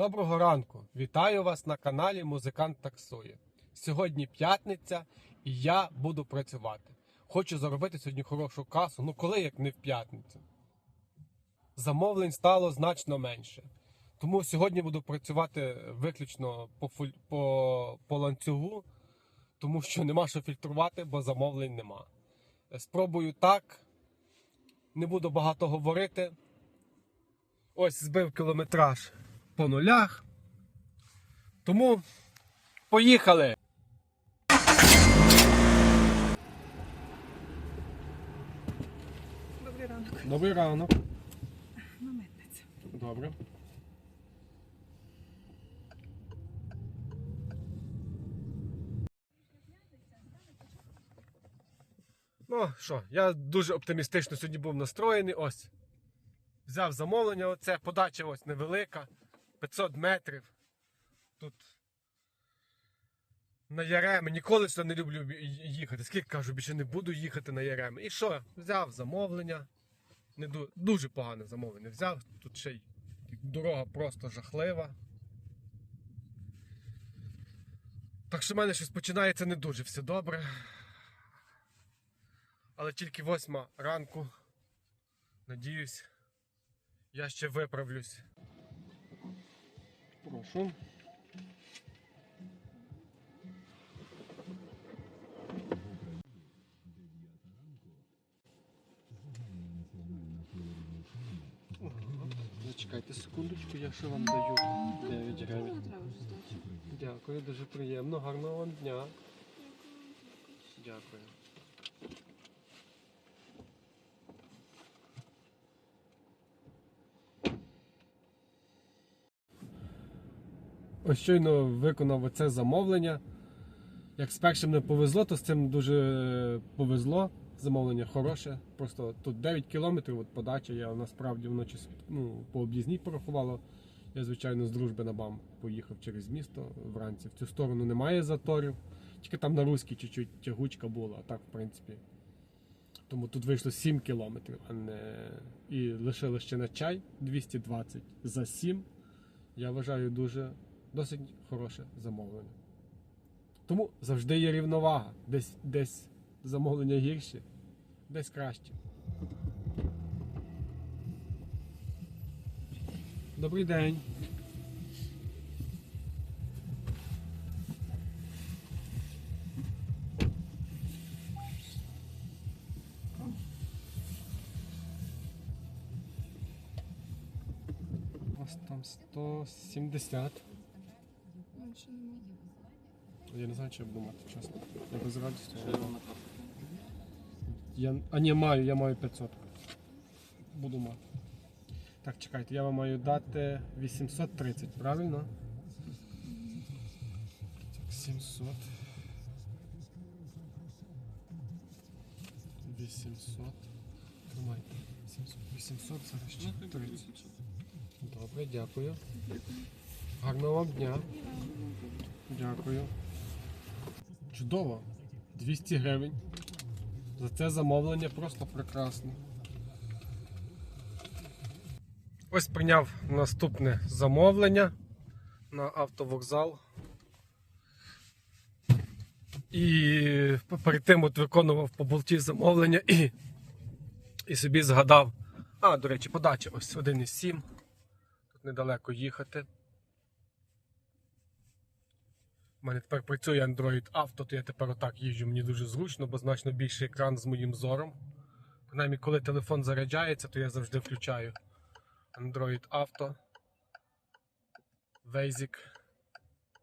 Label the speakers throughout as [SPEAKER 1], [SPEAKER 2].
[SPEAKER 1] Доброго ранку! Вітаю вас на каналі Музикант Таксує. Сьогодні п'ятниця і я буду працювати. Хочу заробити сьогодні хорошу касу. Ну коли як не в п'ятницю. Замовлень стало значно менше. Тому сьогодні буду працювати виключно по, фуль- по, по ланцюгу, тому що нема що фільтрувати, бо замовлень нема. Спробую так. Не буду багато говорити. Ось збив кілометраж по нулях. Тому поїхали!
[SPEAKER 2] Добрий ранок.
[SPEAKER 1] Добрий ранок.
[SPEAKER 2] На митницю.
[SPEAKER 1] Добре. Ну що, я дуже оптимістично сьогодні був настроєний. Ось. Взяв замовлення, оце подача ось невелика. 500 метрів. Тут на Яреми. Ніколи сюди не люблю їхати. Скільки кажу, більше не буду їхати на Яреми. І що? Взяв замовлення. Не ду- дуже погане замовлення взяв. Тут ще й дорога просто жахлива. Так що в мене щось починається не дуже все добре. Але тільки восьма ранку. Надіюсь, я ще виправлюсь. Прошу. Зачекайте секундочку, я ще вам даю 9 гривень. Дякую, дуже приємно. Гарного вам дня. Дякую. Ось щойно виконав оце замовлення. Як з першим не повезло, то з цим дуже повезло. Замовлення хороше. Просто тут 9 кілометрів от подача. Я насправді вночі ну, по об'їзній порахувало. Я, звичайно, з дружби на БАМ поїхав через місто вранці. В цю сторону немає заторів. Тільки там на Руській чуть-чуть тягучка була, а так, в принципі. Тому тут вийшло 7 кілометрів, а не. І лишили ще на чай 220 за 7. Я вважаю дуже досить хороше замовлення. Тому завжди є рівновага. Десь, десь замовлення гірші, десь краще. Добрий день. У вас там 170. Я не знаю, чи думати, чесно. Я без радості. Я... А ні, маю, я маю 500. Буду мати. Так, чекайте, я вам маю дати 830, правильно? 700. 800. Тримайте. 700, 800, зараз ще 30. Добре, дякую. Гарного вам дня. Дякую. Чудово. 200 гривень. За це замовлення просто прекрасно. Ось прийняв наступне замовлення на автовокзал. І перед тим от виконував по болті замовлення і, і собі згадав. А, до речі, подача ось 1,7. Тут недалеко їхати. У мене тепер працює Android Auto, то я тепер отак їжджу, мені дуже зручно, бо значно більший екран з моїм зором. Принаймні, коли телефон заряджається, то я завжди включаю Android Auto, Basic.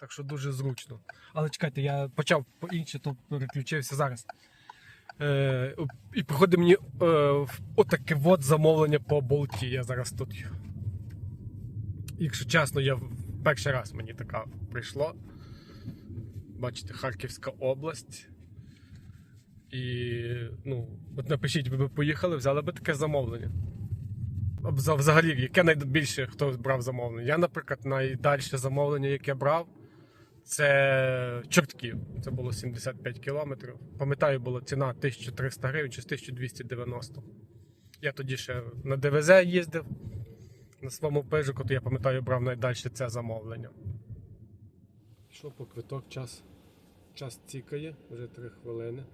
[SPEAKER 1] Так що дуже зручно. Але чекайте, я почав по інше, то переключився зараз. Е, і приходить мені е, отаке от замовлення по болті. Я зараз тут. Якщо чесно, я перший раз мені така прийшло. Бачите, Харківська область. І ну, от напишіть, ви б поїхали, взяли б таке замовлення. Взагалі, яке найбільше хто брав замовлення? Я, наприклад, найдальше замовлення, яке брав, це Чортків. Це було 75 кілометрів. Пам'ятаю, була ціна 1300 гривень чи 1290. Я тоді ще на ДВЗ їздив. На своєму пежику, то я пам'ятаю, брав найдальше це замовлення. Що по квиток час? Час цікає, вже 3 хвилини.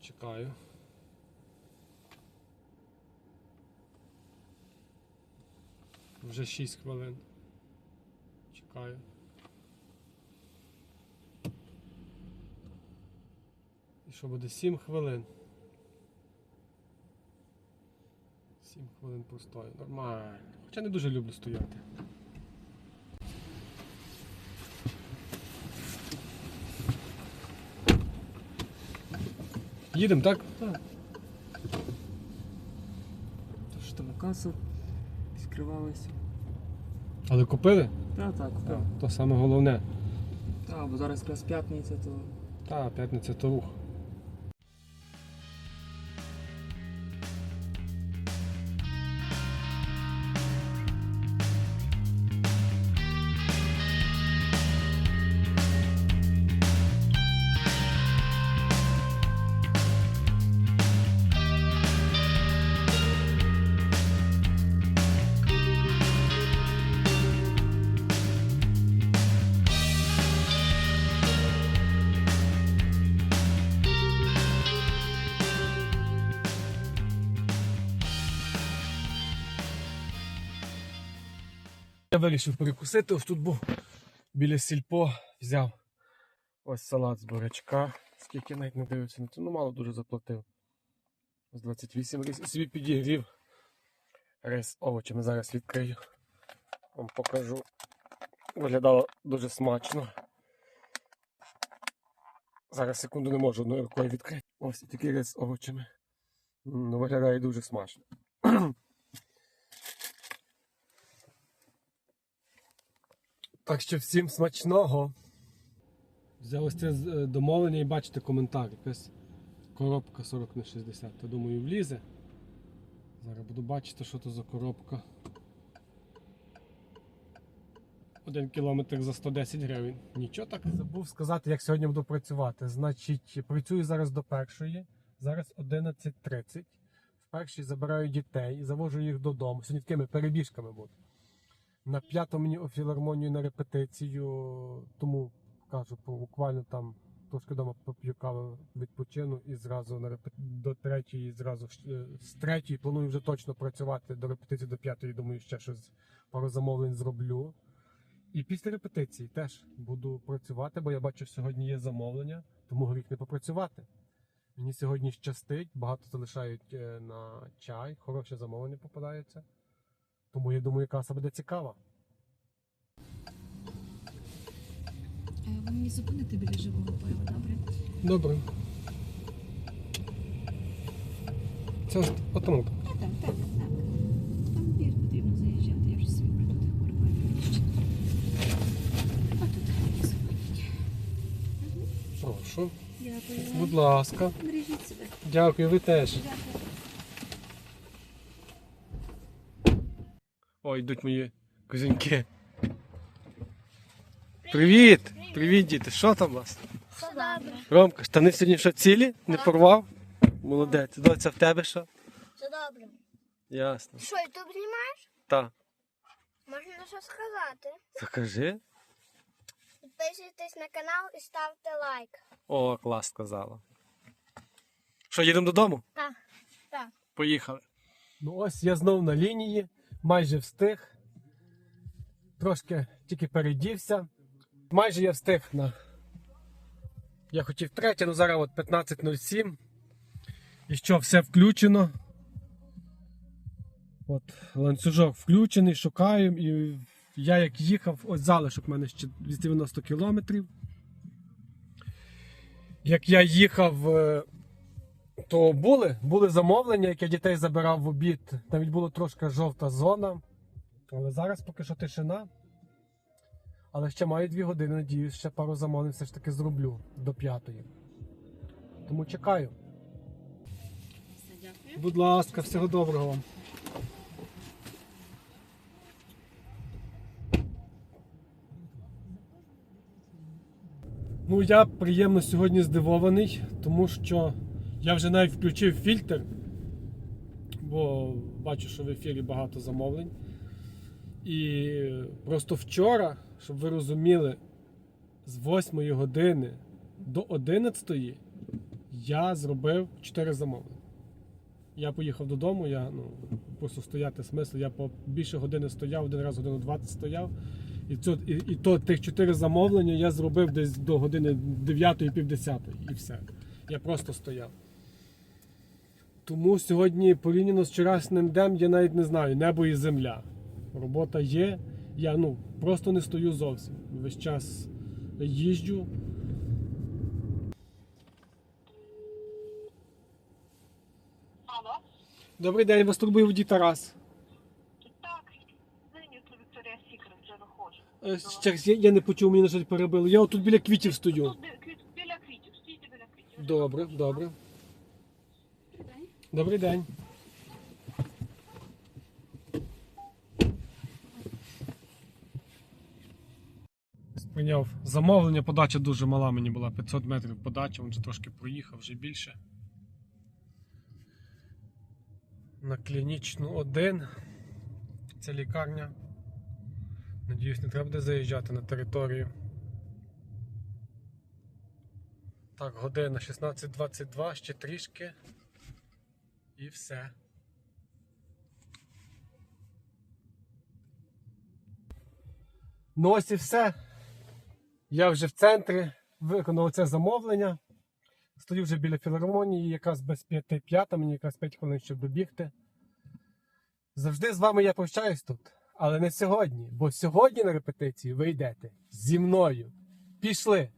[SPEAKER 1] Чекаю. Вже 6 хвилин. Чекаю. І що буде 7 хвилин? 7 хвилин постою. Нормально. Хоча не дуже люблю стояти. Їдемо, так?
[SPEAKER 3] Так. Тож там каса відкривалася.
[SPEAKER 1] Але купили?
[SPEAKER 3] Так, так, купили.
[SPEAKER 1] То саме головне.
[SPEAKER 3] Так, бо зараз якраз п'ятниця, то
[SPEAKER 1] Та, п'ятниця то рух. Вирішив перекусити, ось тут був біля сільпо, взяв ось салат з бурячка. Скільки навіть не дивився ну мало дуже заплатив. Ось 28 рис. Собі підігрів рис овочами. Зараз відкрию. Вам покажу. Виглядало дуже смачно. Зараз секунду не можу одною рукою відкрити. Ось такий рис з овочами. Ну, виглядає дуже смачно. Так що всім смачного. Взяв ось це е, домовлення і бачите коментар. Якась коробка 40 на 60. Я думаю, влізе. Зараз буду бачити, що то за коробка. Один кілометр за 110 гривень. Нічого так. Забув сказати, як сьогодні буду працювати. Значить, працюю зараз до першої. Зараз 11.30. В першій забираю дітей, завожу їх додому. Сьогодні такими перебіжками буду. На п'яту мені у філармонію на репетицію, тому кажу, буквально там трошки вдома поп'ю каву, відпочину і зразу на репет... до третьої, зразу е, з третьої планую вже точно працювати до репетиції до п'ятої. Думаю, ще щось пару замовлень зроблю. І після репетиції теж буду працювати, бо я бачу, сьогодні є замовлення, тому гріх не попрацювати. Мені сьогодні щастить, багато залишають е, на чай, хороше замовлення попадаються. Тому я думаю, каса буде цікава.
[SPEAKER 2] Е, Ви мені зупините біля живого пива, добре?
[SPEAKER 1] Добре. Це ось отому.
[SPEAKER 2] Так, так, так, так. Там бір потрібно заїжджати, я вже собі про тих порубаю. А тут заходять.
[SPEAKER 1] Прошу.
[SPEAKER 2] Дякую.
[SPEAKER 1] Будь ласка.
[SPEAKER 2] Бережіть себе.
[SPEAKER 1] Дякую, ви теж.
[SPEAKER 2] Дякую.
[SPEAKER 1] Ой, йдуть мої козіньки. Привіт! Привіт, діти! Що там у вас?
[SPEAKER 4] Все добре,
[SPEAKER 1] Ромка, штани сьогодні що цілі? Не порвав? Молодець. Доця в тебе що?
[SPEAKER 4] все добре.
[SPEAKER 1] Ясно.
[SPEAKER 4] Що, ютуб знімаєш?
[SPEAKER 1] Та.
[SPEAKER 4] Можна що сказати.
[SPEAKER 1] Закажи.
[SPEAKER 4] Підписуйтесь на канал і ставте лайк.
[SPEAKER 1] О, клас сказала. Що, їдемо додому?
[SPEAKER 4] Так, так.
[SPEAKER 1] Поїхали. Ну ось я знов на лінії, майже встиг. Трошки тільки передівся. Майже я встиг на. Я хотів третє, ну зараз от 15.07. І що, все включено. От, ланцюжок включений, шукаю. І я як їхав, ось залишок в мене ще 290 кілометрів. Як я їхав. То були, були замовлення, як я дітей забирав в обід. Навіть була трошки жовта зона. Але зараз поки що тишина. Але ще маю дві години, надіюсь, ще пару замовлень все ж таки зроблю до п'ятої. Тому чекаю.
[SPEAKER 2] Все, дякую.
[SPEAKER 1] Будь ласка, всього доброго вам. Ну, я приємно сьогодні здивований, тому що я вже навіть включив фільтр, бо бачу, що в ефірі багато замовлень. І просто вчора, щоб ви розуміли, з 8 години до 11 я зробив 4 замовлення. Я поїхав додому, я ну, просто стояти смисл. Я по більше години стояв, один раз годину 20 стояв. І, цю, і, і то тих 4 замовлення я зробив десь до години 9 півдесятої і все. Я просто стояв. Тому сьогодні порівняно з вчорашнім днем я навіть не знаю, небо і земля. Робота є. Я ну, просто не стою зовсім. Весь час їжджу.
[SPEAKER 5] Алло?
[SPEAKER 1] Добрий день, вас турбує водій Тарас.
[SPEAKER 5] Так, зайнято Вікторія Сікрет, вже виходжу.
[SPEAKER 1] Через я, я не почув, мені на жаль перебили. Я отут біля квітів стою.
[SPEAKER 5] Тут бі- квіт- біля квітів, стійте біля квітів.
[SPEAKER 1] Добре, добре. Добрий день. Сприйняв замовлення, подача дуже мала мені була, 500 метрів подача, він вже трошки проїхав, вже більше. На клінічну 1. Це лікарня. Надіюсь, не треба буде заїжджати на територію. Так, година 16.22, ще трішки. І все. Ну ось і все. Я вже в центрі виконав це замовлення. Стою вже біля філармонії, якраз без п'яти п'ята, мені якраз 5 хвилин, щоб добігти. Завжди з вами я прощаюсь тут, але не сьогодні, бо сьогодні на репетицію ви йдете зі мною. Пішли!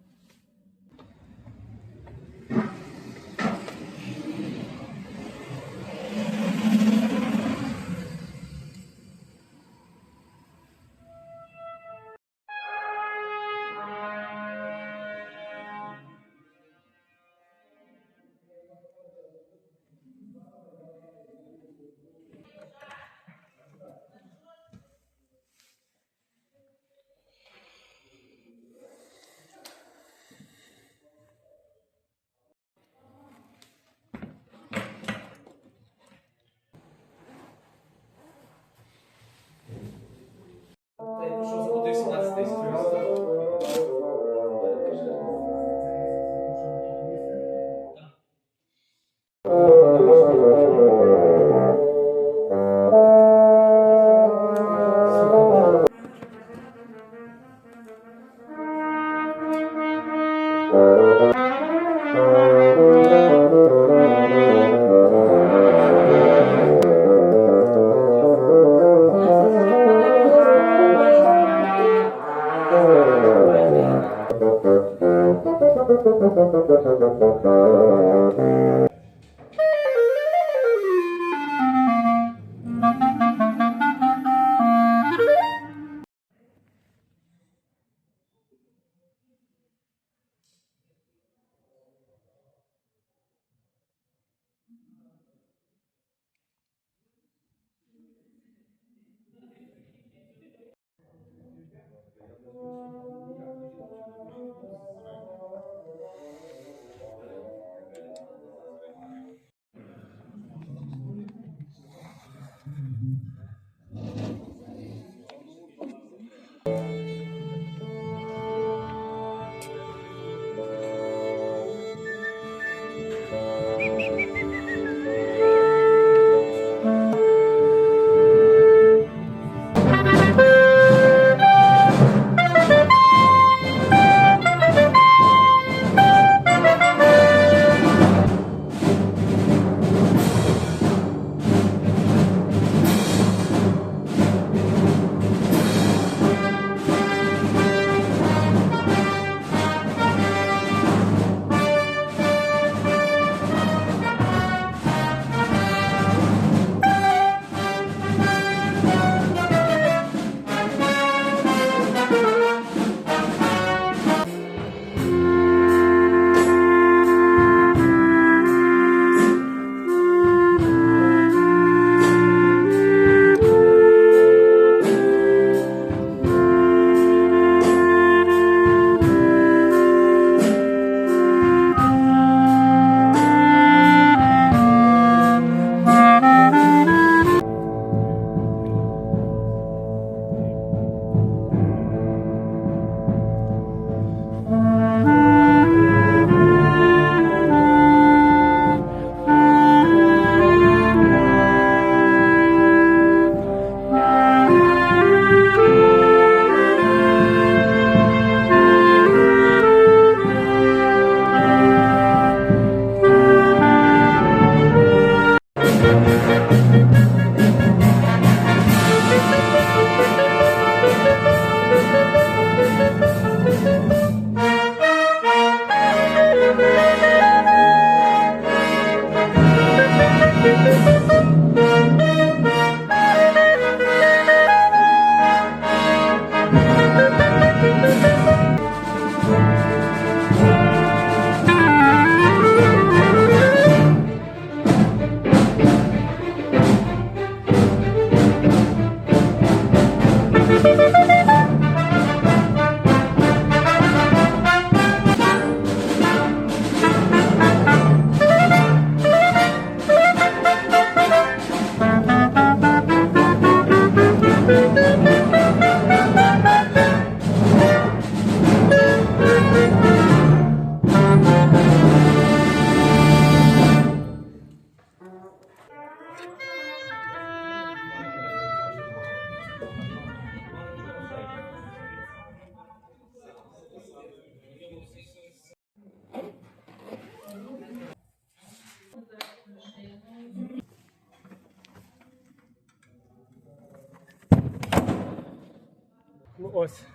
[SPEAKER 1] Заплатив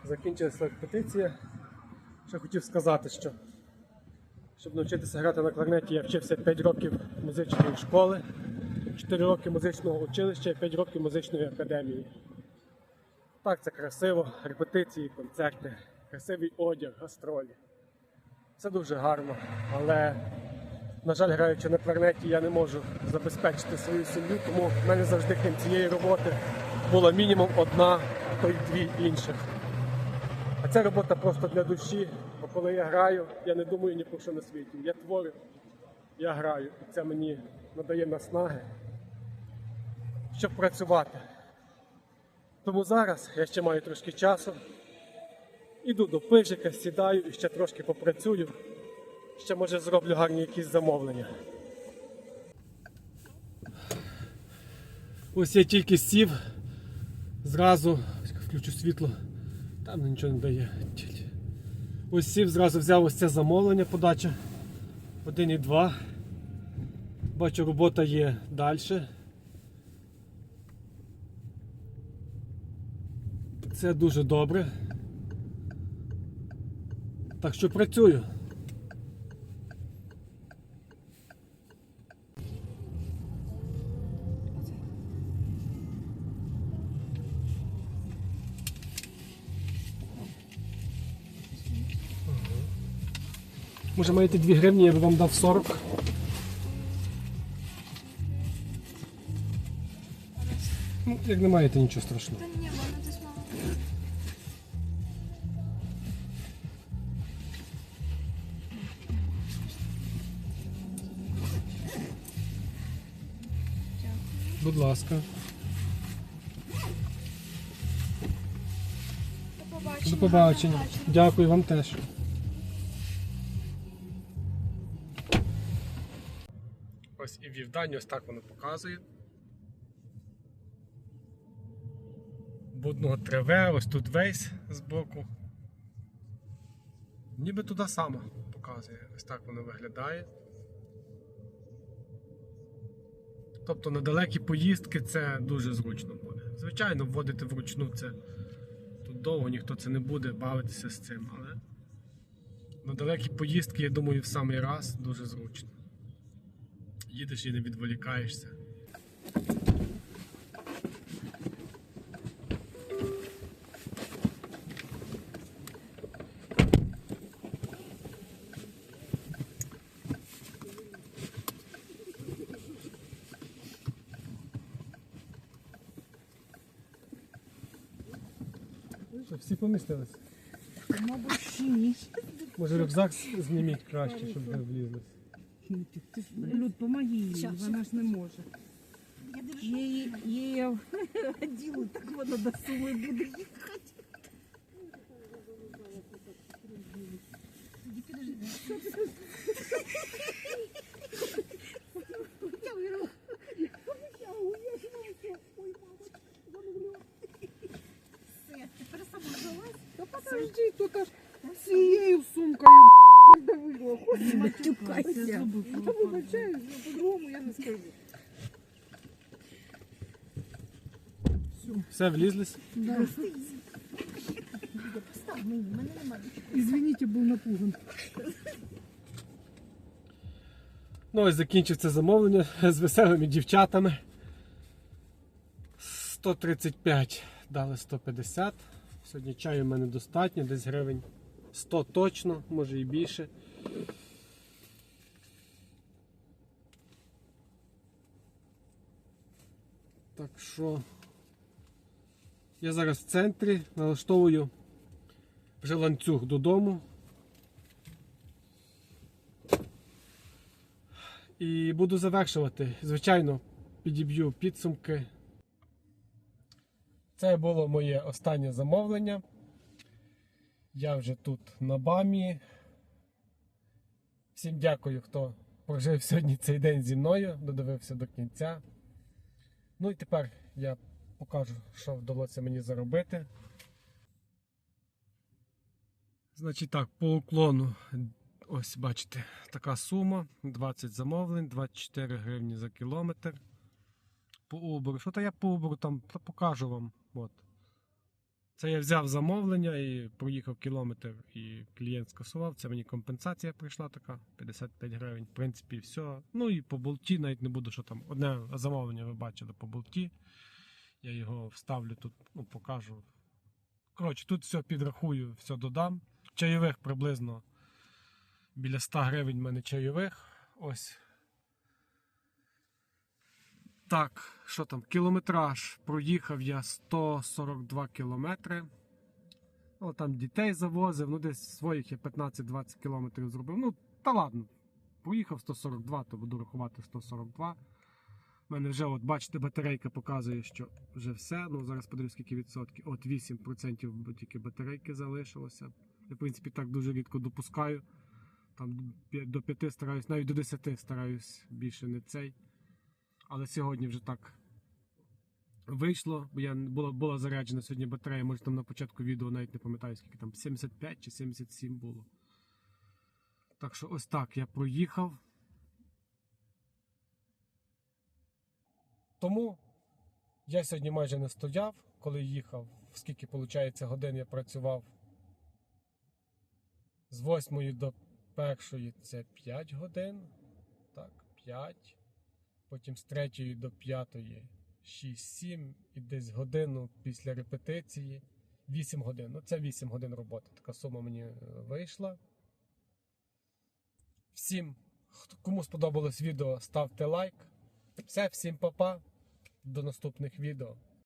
[SPEAKER 1] закінчилася репетиція. Ще хотів сказати, що щоб навчитися грати на кларнеті, я вчився 5 років музичної школи, 4 роки музичного училища і 5 років музичної академії. Так, це красиво, репетиції, концерти, красивий одяг, гастролі. Це дуже гарно, але, на жаль, граючи на кларнеті, я не можу забезпечити свою сім'ю, тому в мене завжди крім цієї роботи була мінімум одна, а то й дві інших. Ця робота просто для душі, бо коли я граю, я не думаю ні про що на світі. Я творю, я граю, і це мені надає наснаги, щоб працювати. Тому зараз я ще маю трошки часу. Іду до пижика, сідаю і ще трошки попрацюю. Ще може зроблю гарні якісь замовлення. Ось я тільки сів, зразу включу світло, там нічого не дає. Ось сів, зразу взяв ось це замовлення подача. Один і два. Бачу, робота є далі. Це дуже добре. Так що працюю. Може маєте 2 гривні, я би вам дав 40. Ну, як не маєте нічого страшного. Будь ласка.
[SPEAKER 2] До побачення.
[SPEAKER 1] До побачення. Дякую вам теж. Ось і вівдання, ось так воно показує. Будного триве, ось тут вейс збоку. Ніби туди саме показує. Ось так воно виглядає. Тобто на далекі поїздки це дуже зручно буде. Звичайно, вводити вручну це тут довго ніхто це не буде бавитися з цим, але на далекі поїздки, я думаю, в самий раз дуже зручно. Їдеш і не відволікаєшся. Всі помістились?
[SPEAKER 6] Мабуть, ні.
[SPEAKER 1] Може рюкзак зніміть краще, щоб ви влізли.
[SPEAKER 6] Ти ж, Люд, помоги їй, вона ж не може. Її, її оділо, так вона до суми буде їхати. Та подожди, тут аж цією сумкою давило. Хоч матюкайся. Я вибачаюсь, по-другому я не скажу.
[SPEAKER 1] Все, влізлись? Да. Постав мені, мене немає.
[SPEAKER 6] Извините, був напуган.
[SPEAKER 1] Ну ось закінчив це замовлення з веселими дівчатами. 135 дали 150. Сьогодні чаю в мене достатньо, десь гривень 100 точно, може і більше. Так що я зараз в центрі налаштовую вже ланцюг додому. І буду завершувати. Звичайно, підіб'ю підсумки. Це було моє останнє замовлення. Я вже тут на бамі. Всім дякую, хто прожив сьогодні цей день зі мною, додивився до кінця. Ну і тепер я покажу, що вдалося мені заробити. Значить так, по уклону Ось бачите, така сума. 20 замовлень, 24 гривні за кілометр. По Uber. Що то я по Uber там покажу вам. От. Це я взяв замовлення і проїхав кілометр, і клієнт скасував. Це мені компенсація прийшла така 55 гривень. В принципі, все. Ну і по болті навіть не буду, що там. Одне замовлення ви бачили по болті. Я його вставлю тут, ну, покажу. Коротше, тут все підрахую, все додам. Чайових приблизно біля 100 гривень в мене чайових. Ось. Так, що там? Кілометраж проїхав я 142 кілометри. Ну, там дітей завозив, ну десь своїх я 15-20 кілометрів зробив. Ну, та ладно. Поїхав 142, то буду рахувати 142. У мене вже, от бачите, батарейка показує, що вже все. Ну, зараз подивлюсь, скільки відсотків. От 8% тільки батарейки залишилося. Я, в принципі, так дуже рідко допускаю. Там до 5 стараюсь, навіть до 10 стараюсь більше не цей. Але сьогодні вже так вийшло, бо я була, була заряджена сьогодні батарея, може там на початку відео навіть не пам'ятаю, скільки там 75 чи 77 було. Так що ось так я проїхав. Тому я сьогодні майже не стояв, коли їхав. Скільки, виходить, годин я працював. З 8 до 1 це 5 годин. Так, 5 потім з 3 до 5 6-7 і десь годину після репетиції 8 годин. Ну, це 8 годин роботи. Така сума мені е, вийшла. Всім, кому сподобалось відео, ставте лайк. Все, всім па-па. До наступних відео.